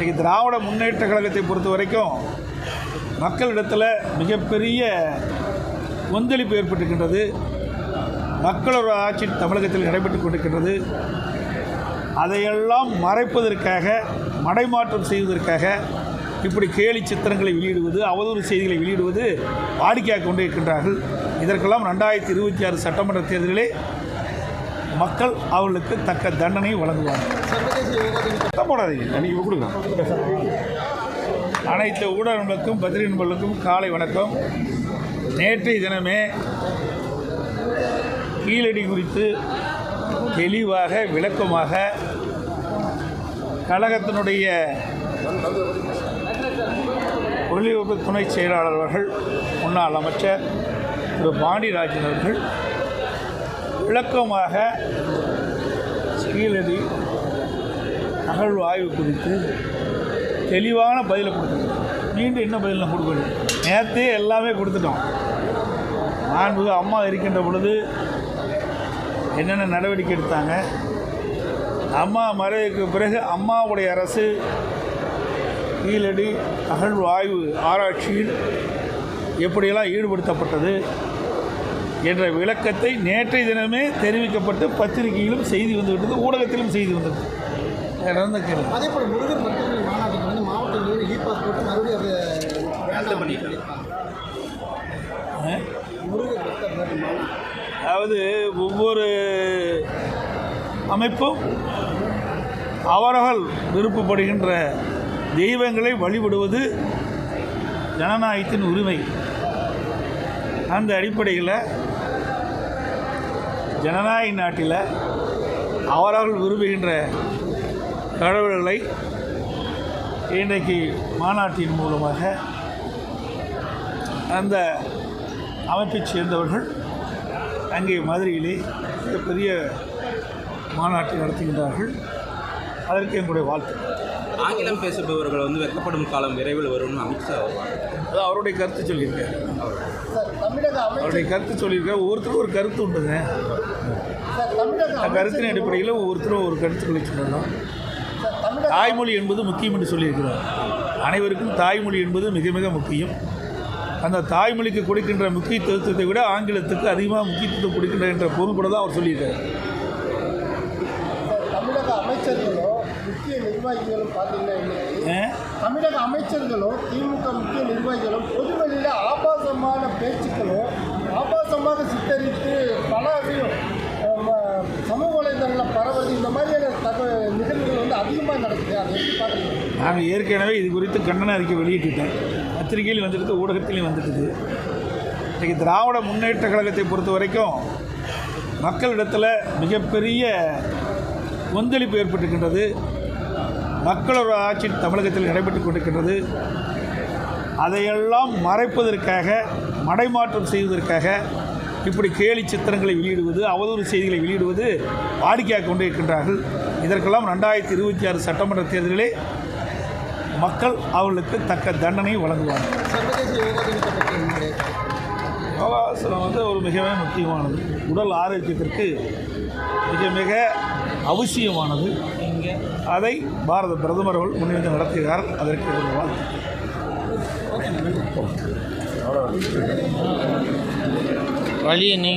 இன்றைக்கி திராவிட முன்னேற்ற கழகத்தை பொறுத்த வரைக்கும் மக்களிடத்தில் மிகப்பெரிய கொந்தளிப்பு ஏற்பட்டிருக்கின்றது. மக்களோட ஆட்சி தமிழகத்தில் நடைபெற்று கொண்டிருக்கின்றது. அதையெல்லாம் மறைப்பதற்காக மடைமாற்றம் செய்வதற்காக இப்படி கேலி சித்திரங்களை வெளியிடுவது அவதூறு செய்திகளை வெளியிடுவது வாடிக்கையாக கொண்டிருக்கின்றார்கள். இதற்கெல்லாம் ரெண்டாயிரத்தி இருபத்தி ஆறு சட்டமன்ற தேர்தலிலே மக்கள் அவர்களுக்கு தக்க தண்டனை வழங்குவார்கள். சத்தம் போடாதீங்க கொடுங்க. அனைத்து ஊடகங்களுக்கும் பத்திரிகை நண்பர்களுக்கும் காலை வணக்கம். நேற்றைய தினமே கீழடி குறித்து தெளிவாக விளக்கமாக கழகத்தினுடைய ஒளிபரப்பு துணை செயலாளர் அவர்கள் முன்னாள் அமைச்சர் திரு பாண்டியராஜன் அவர்கள் விளக்கமாக கீழடி அகழ்வு ஆய்வு குறித்து தெளிவான பதிலை கொடுத்துருக்கோம் மீண்டும் என்ன பதில் நான் கொடுக்கணும்? நேற்றே எல்லாமே கொடுத்துட்டோம். மாண்புக அம்மா இருக்கின்ற பொழுது என்னென்ன நடவடிக்கை எடுத்தாங்க? அம்மா மறைவுக்கு பிறகு அம்மாவுடைய அரசு கீழடி அகழ்வு ஆய்வு ஆராய்ச்சியில் எப்படியெல்லாம் ஈடுபடுத்தப்பட்டது? என்ற விளக்கத்தை நேற்றைய தினமே தெரிவிக்கப்பட்டு பத்திரிகையிலும் செய்தி வந்துவிட்டது ஊடகத்திலும் செய்தி வந்தது நடந்த கேள்வி அதே போல் முருகன் பக்தர்கள் மாநாட்டுக்கு வந்து மாவட்ட நிர்வாகி இ பாஸ் போட்டு மறுபடியும் அது முருகன் பக்தர்கள் மாநாடு. அதாவது ஒவ்வொரு அமைப்பும் அவர்கள் விருப்பப்படுகின்ற தெய்வங்களை வழிபடுவது ஜனநாயகத்தின் உரிமை. அந்த அடிப்படையில் ஜனநாயக நாட்டில் அவரவர்கள் விரும்புகின்ற கடவுள்களை இன்றைக்கு மாநாட்டின் மூலமாக அந்த அமைப்பைச் சேர்ந்தவர்கள் அங்கே மதுரையிலே மிகப்பெரிய மாநாட்டை நடத்துகின்றார்கள். அதற்கு எங்களுடைய வாழ்த்து. ஆங்கிலம் பேசுபவர்கள் வந்து வெட்கப்படும் காலம் விரைவில் வரும்னு அமித்ஷா அது அவருடைய கருத்து சொல்லியிருக்காரு. சார் தமிழக அமைச்சர் அவருடைய கருத்து சொல்லியிருக்காரு. ஒவ்வொருத்தரும் ஒரு கருத்து உண்டுங்க. கருத்தின் அடிப்படையில் ஒவ்வொருத்தரும் ஒரு சார் தமிழக தாய்மொழி என்பது முக்கியம் என்று சொல்லியிருக்கிறார். அனைவருக்கும் தாய்மொழி என்பது மிக மிக முக்கியம். அந்த தாய்மொழிக்கு கொடுக்கின்ற முக்கியத்துவத்தை விட ஆங்கிலத்துக்கு அதிகமாக முக்கியத்துவம் கொடுக்கின்ற என்ற பொருள்பட தான் அவர் சொல்லியிருக்காரு. தமிழக அமைச்சர்களும் முக்கிய நிர்வாகிகளும் பார்த்தீங்கன்னா? தமிழக அமைச்சர்களும் திமுக முக்கிய நிர்வாகிகளும் பொதுவெளியில் ஆபாசமான பேச்சுக்களும் ஆபாசமாக சித்தரித்து ம- சமூக வலைதளங்களில் பரவது இந்த மாதிரியான தகவல் நிகழ்வுகள் வந்து அதிகமாக நடக்குது. அதை எப்படி பார்க்குறீங்க? நான் ஏற்கனவே இது குறித்து கண்டன அறிக்கை வெளியிட்டுட்டேன். பத்திரிகையில் வந்துடுது ஊடகத்திலையும் வந்துட்டுது. இன்றைக்கி திராவிட முன்னேற்ற கழகத்தை பொறுத்த வரைக்கும் மக்களிடத்தில் மிகப்பெரிய கொந்தளிப்பு ஏற்பட்டிருக்கின்றது. மக்களோட ஆட்சி தமிழகத்தில் நடைபெற்றுக் கொண்டிருக்கின்றது. அதையெல்லாம் மறைப்பதற்காக மடைமாற்றம் செய்வதற்காக இப்படி கேலி சித்திரங்களை வெளியிடுவது அவதூறு செய்திகளை வெளியிடுவது வாடிக்கையாக கொண்டு இருக்கின்றார்கள் இதற்கெல்லாம் ரெண்டாயிரத்தி இருபத்தி ஆறு சட்டமன்ற தேர்தலிலே மக்கள் அவர்களுக்கு தக்க தண்டனை வழங்குவாங்க யோகாசனம் வந்து ஒரு மிகவே முக்கியமானது. உடல் ஆரோக்கியத்திற்கு மிக மிக அவசியமானது. அதை பாரத பிரதமர் அவர்கள் முன்னிருந்து நடத்துகிறார் அதற்கு என்னுடைய வாழ்த்து வழியை நீ